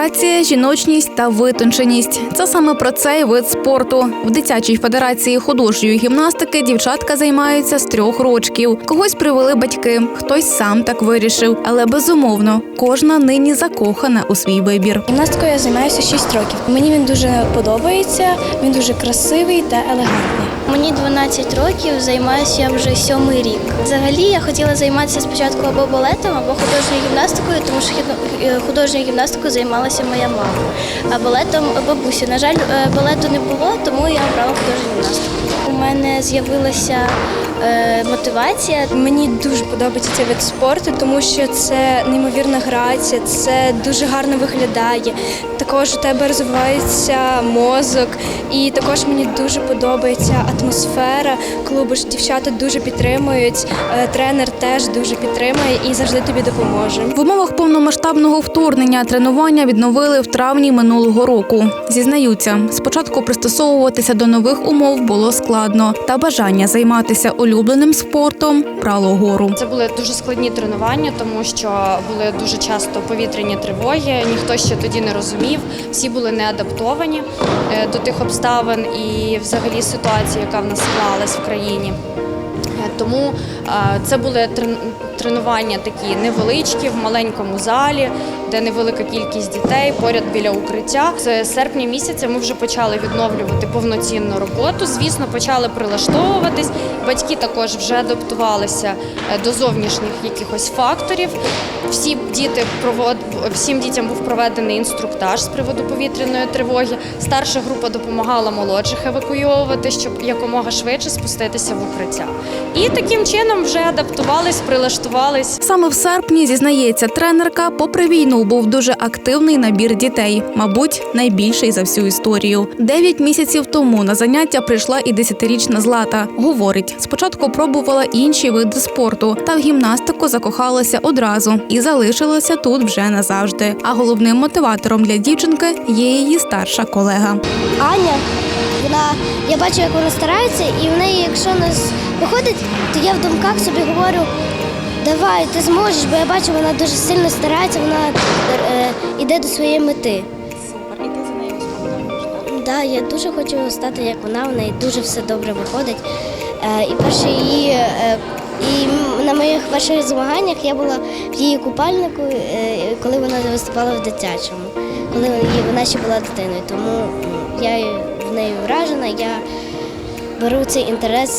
Грація, жіночність та витонченість це саме про цей вид спорту. В дитячій федерації художньої гімнастики дівчатка займаються з трьох рочків. Когось привели батьки, хтось сам так вирішив. Але безумовно, кожна нині закохана у свій вибір. Гімнастикою я займаюся 6 років. Мені він дуже подобається, він дуже красивий та елегантний. Мені 12 років, займаюся я вже сьомий рік. Взагалі я хотіла займатися спочатку або балетом, або художньою гімнастикою, тому що е, художньою гімнастикою займалася моя мама. А балетом бабуся. На жаль, е, балету не було, тому я обрала художню гімнастику. У мене з'явилася е, мотивація. Мені дуже подобається цей вид спорту, тому що це неймовірна грація, це дуже гарно виглядає. Також у тебе розвивається мозок, і також мені дуже подобається атмосфера клубу. ж Дівчата дуже підтримують. е, Тренер теж дуже підтримує і завжди тобі допоможе. В умовах повномасштабного вторгнення тренування відновили в травні минулого року. Зізнаються, спочатку пристосовуватися до нових умов було складно, та бажання займатися улюбленим спортом брало гору. Це були дуже складні тренування, тому що були дуже часто повітряні тривоги. Ніхто ще тоді не розумів. Всі були не адаптовані е, до тих обставин і взагалі ситуації, яка в нас склалась в країні. Е, Тому е, це були трен- тренування такі невеличкі в маленькому залі, де невелика кількість дітей поряд біля укриття. З серпня місяця ми вже почали відновлювати повноцінну роботу. Звісно, почали прилаштовуватись. Батьки також вже адаптувалися е, до зовнішніх якихось факторів. Всі діти провод... всім дітям був проведений інструктаж з приводу повітряної тривоги. Старша група допомагала молодших евакуйовувати, щоб якомога швидше спуститися в укриття. І таким чином вже адаптувались, прилаштувались. Саме в серпні зізнається тренерка. Попри війну був дуже активний набір дітей, мабуть, найбільший за всю історію. Дев'ять місяців тому на заняття прийшла і десятирічна злата. Говорить, спочатку пробувала інші види спорту, та в гімнастику закохалася одразу і залишилася тут вже назавжди. А головним мотиватором для дівчинки є її старша колега. Аня, вона, я бачу, як вона старається, і в неї, якщо не виходить, то я в думках собі говорю, давай, ти зможеш, бо я бачу, вона дуже сильно старається, вона е, йде до своєї мети. Супер, і ти за нею Так, да, я дуже хочу стати як вона, в неї дуже все добре виходить. Е, і перше її. Е, і на моїх перших змаганнях я була в її купальнику, е, коли вона виступала в дитячому, коли вона ще була дитиною. Тому я в неї вражена, я беру цей інтерес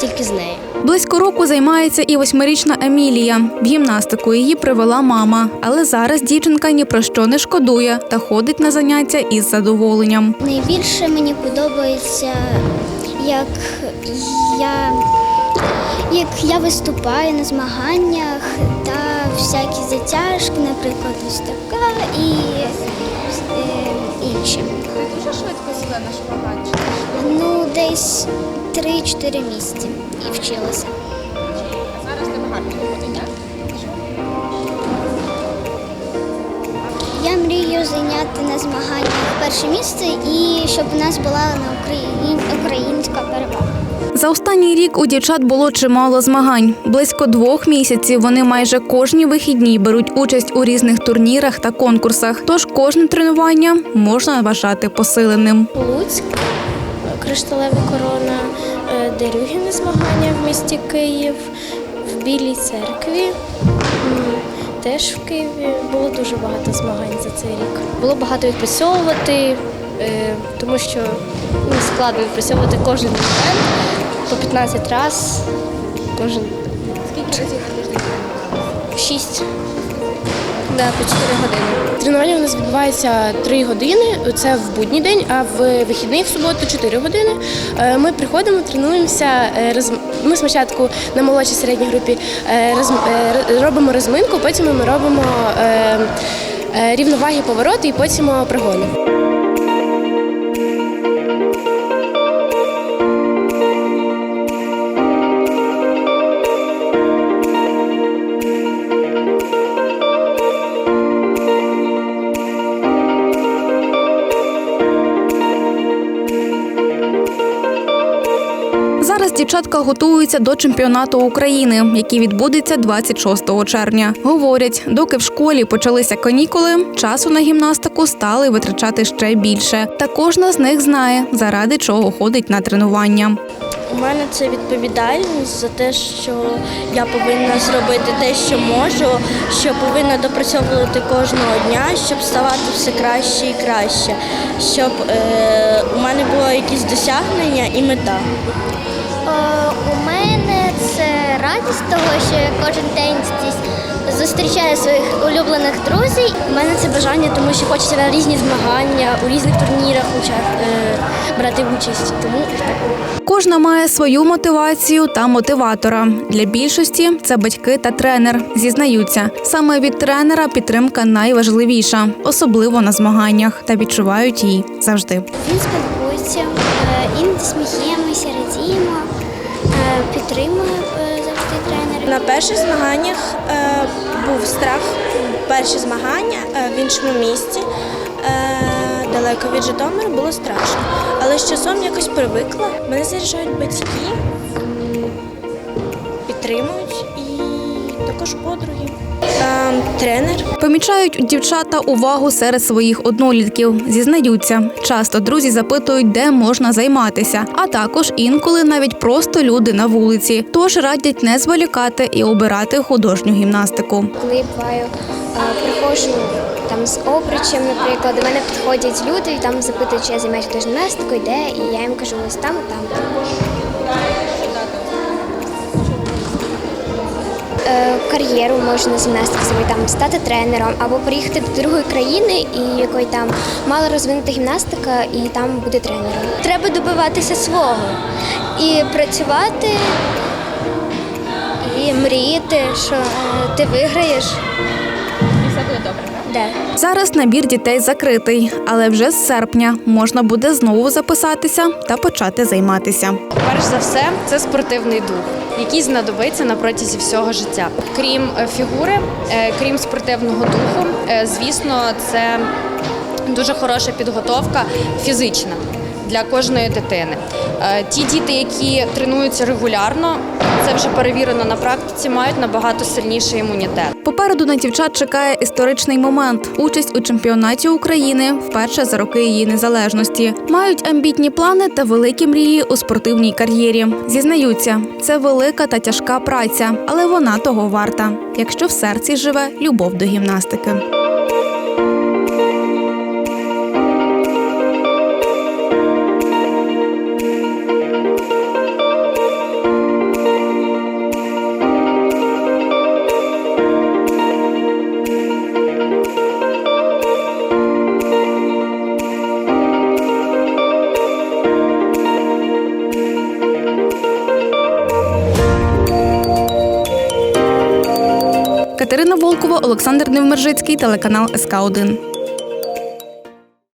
тільки з нею. Близько року займається і восьмирічна Емілія. В гімнастику її привела мама, але зараз дівчинка ні про що не шкодує та ходить на заняття із задоволенням. Найбільше мені подобається, як я, як я виступаю на змаганнях та всякі затяжки, наприклад, ось така і е, інші. Ти дуже швидко сіла на шпагат? Ну, десь 3-4 місяці і вчилася. А зараз тебе гарно виходить. Я мрію зайняти на змаганнях перше місце і щоб у нас була на Україні українська перемога. За останній рік у дівчат було чимало змагань. Близько двох місяців вони майже кожні вихідні беруть участь у різних турнірах та конкурсах. Тож кожне тренування можна вважати посиленим. Луцьк, кришталева корона, е, Дерюгіне змагання в місті Київ, в Білій церкві. Теж в Києві було дуже багато змагань за цей рік. Було багато відпрацьовувати, е, тому що ну, складно відпрацьовувати кожен момент по 15 разів. Кожен Скільки разів шість. Да, по 4 години. Тренування у нас відбувається 3 години. Це в будній день, а в вихідний в суботу 4 години. Е, Ми приходимо, тренуємося. е, роз- Ми спочатку на молодшій середній групі е, роз- робимо розминку, потім ми робимо рівноваги повороти і потім прогони. Зараз Дівчатка готуються до чемпіонату України, який відбудеться 26 червня. Говорять, доки в школі почалися канікули, часу на гімнастику стали витрачати ще більше. Та кожна з них знає, заради чого ходить на тренування. У мене це відповідальність за те, що я повинна зробити те, що можу, що повинна допрацьовувати кожного дня, щоб ставати все краще і краще, щоб е, у мене було якісь досягнення і мета. Е, у мене це радість того, що я кожен день зустрічаю своїх улюблених друзів. У мене це бажання, тому що хочеться на різні змагання, у різних турнірах е, брати участь. Тому так. Кожна має свою мотивацію та мотиватора. Для більшості це батьки та тренер. Зізнаються, саме від тренера підтримка найважливіша, особливо на змаганнях, та відчувають її завжди. Він спілкується, е, іноді сміємося, радіємо, е, підтримує е, завжди тренер. На перших змаганнях був страх. Перші змагання в іншому місті, е, далеко від Житомира, було страшно. Але з часом якось привикла. Мене заряджають батьки, підтримують і також подруги. Тренер. Помічають дівчата увагу серед своїх однолітків. Зізнаються, часто друзі запитують, де можна займатися, а також інколи навіть просто люди на вулиці. Тож радять не зволікати і обирати художню гімнастику. Коли я буваю, приходжу там з обручем, наприклад, до мене підходять люди і там запитують, чи я займаюся гімнастикою, де, і я їм кажу, ось там, там. Е, Кар'єру можна з гімнастики там стати тренером або приїхати до другої країни, і якої там мало розвинута гімнастика, і там бути тренером. Треба добиватися свого і працювати, і мріяти, що е, ти виграєш. І все буде добре, Да. Зараз набір дітей закритий, але вже з серпня можна буде знову записатися та почати займатися. Перш за все, це спортивний дух, який знадобиться на протязі всього життя. Крім е, фігури, е, крім спортивного духу, е, звісно, це дуже хороша підготовка фізична для кожної дитини. Ті діти, які тренуються регулярно, це вже перевірено на практиці, мають набагато сильніший імунітет. Попереду на дівчат чекає історичний момент участь у чемпіонаті України вперше за роки її незалежності. Мають амбітні плани та великі мрії у спортивній кар'єрі. Зізнаються, це велика та тяжка праця, але вона того варта, якщо в серці живе любов до гімнастики. Катерина Волкова, Олександр Невмержицький, телеканал СК 1